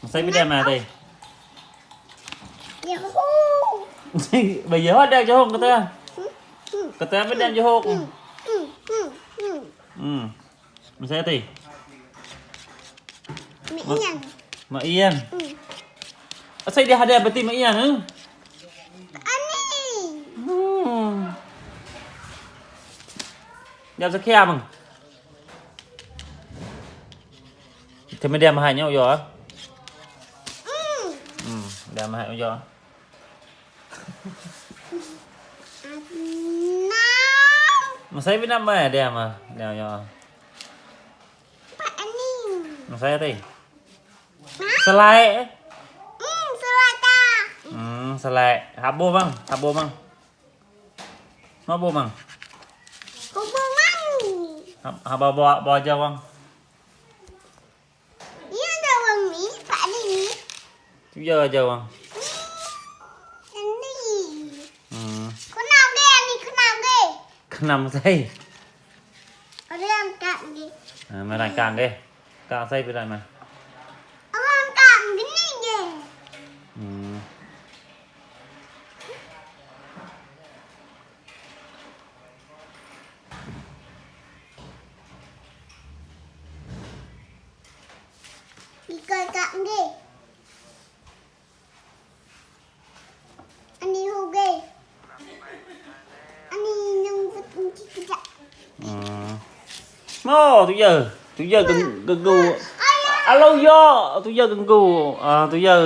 Masabi na mate. Yahoo! Ba yaho da jahok kata. Kata ba da jahok? Hmm. Masaya tay. Maiyan. Maiyan. Asay di hada bati maiyan, eh? 냠삭해야만 thế mới đem hai nhau vô á. Ừ đem hai nhau vô mà say với năm mẹ đem à đem nhau mà say thì selai ừ, selai ta. Ừ selai habo bang habo bang nó bo bang ฮับฮับบอบอบอเจ้าบ้าง ini ada orang ni pak ni ni จุเยอะเจ้าบ้าง ini อืม kenal dia ni kenal dia ขนำไส้ orang kat ni อ่ามารายการเด้กางไส้ไปได้ไหม ikut kat ni Ani hugai. Ani nung vut unci kejap. อืมโอ้ทุเยอะทุเยอะกังกังกูอะโลโยทุเยอะกังกูอ่าทุเยอ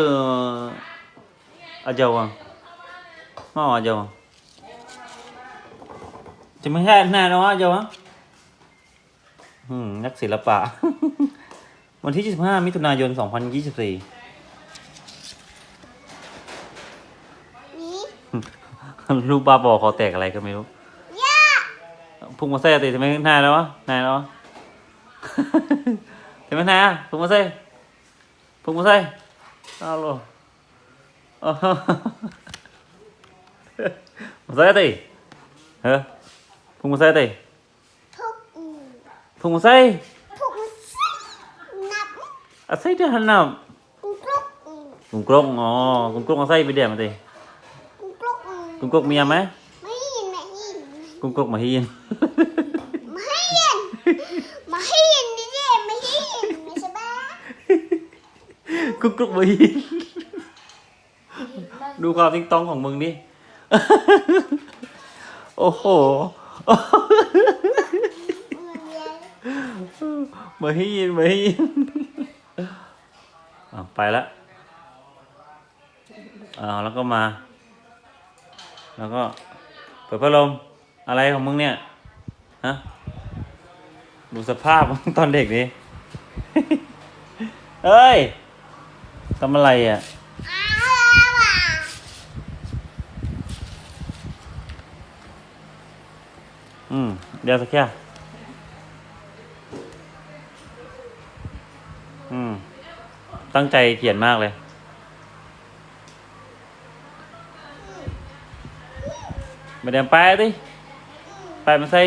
วันที่ 25 มิถุนายน 2024 Ni. รูปบ้าบอคอแตกอะไรก็ไม่รู้ Ya. พุ่งมาเซ่ติทำไมนายแล้ววะนายแล้ววะ ทำไมนายอะพุ่งมาเซ่พุ่งมาเซ่อ้าวโลอ้าวมาเซ่ติเฮ้ยพุ่งมาเซ่ติ Thúc. พุ่งมาเซ่ Thúc. Nắp. อะเซ่ที่หันหน้า Cung clúc. กุ้งกรงอ๋อกุ้งกรงเอาไส้ไปเดี๋ยวมาติ Cung clúc. กุ้งกรงมีไหม Mấy hiền mẹ hiền. กุ้งกรงมาฮีน Mà hiền. Mà hiền đi đi. Mà hiền. Mẹ sẽ ba. กุ๊กกุ๊กมาฮีนดูความติ๊งต้องของมึงดิ โอ้โหมาฮีนมาฮีนอะ ไปละอ่าแล้วก็มา แล้วก็เปิดพัดลมอะไรของมึงเนี่ยฮะดูสภาพมึงตอนเด็กดิเฮ้ยทำอะไรอะอืมเดี๋ยวสักแค่อืม ตั้งใจเขียนมากเลย มาเดี๋ยวไปดิ ไปมาใส่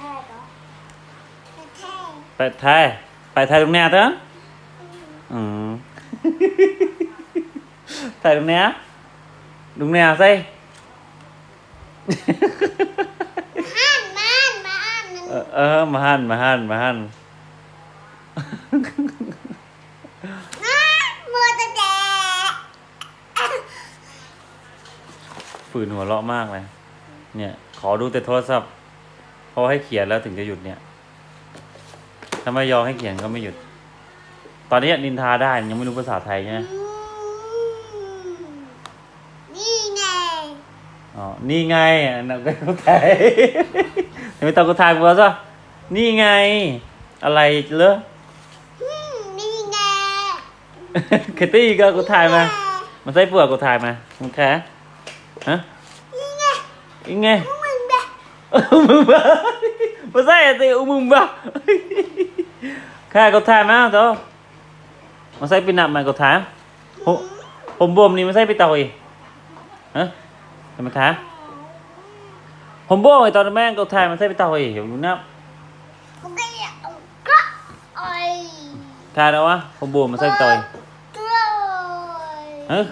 Thề có. Thề. ไปไทยไปไทยตรงเนี้ยเถอะอืมไทยตรงเนี้ยตรงเนี้ยใส่ Man, man, man. เออเออมาหันมาหันมาหัน Man, mưa tao đẻ. ฝืนหัวเราะมากเลยเนี่ย ขอดูแต่โทรศัพท์พอให้เขียนแล้วถึงจะหยุดเนี่ยถ้าไม่ยอมให้เขียนก็ไม่หยุด ตอนนี้นินทาได้ยังไม่รู้ภาษาไทยใช่ไหมนี่ไงอ๋อนี่ไงอันนั้นก็เข้าใจไม่ต้องกูทายกูซะนี่ไง อะไรเลอะอืมนี่ไงเคตตี้ก็กูทายมา มันใส่ปวกกูทายมามึงแค่ ฮะอิงไงอุมึงบ้ามาใส่ตีอุ้มมึงบ้าข้าก็ถามนะตัวมาใส่ปีนับมาก็ถามผมบวมนี่มาใส่ปีเต่าอีฮะทำไมถามผมบวมไอตอนแม่งก็ถามมาใส่ปีเต่าอีอยู่นับข้าแล้ววะผมบวมมาใส่ปีเต่าอีเฮ้ย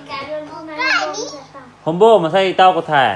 คอมโบมาใส่เต้ากรถ่าย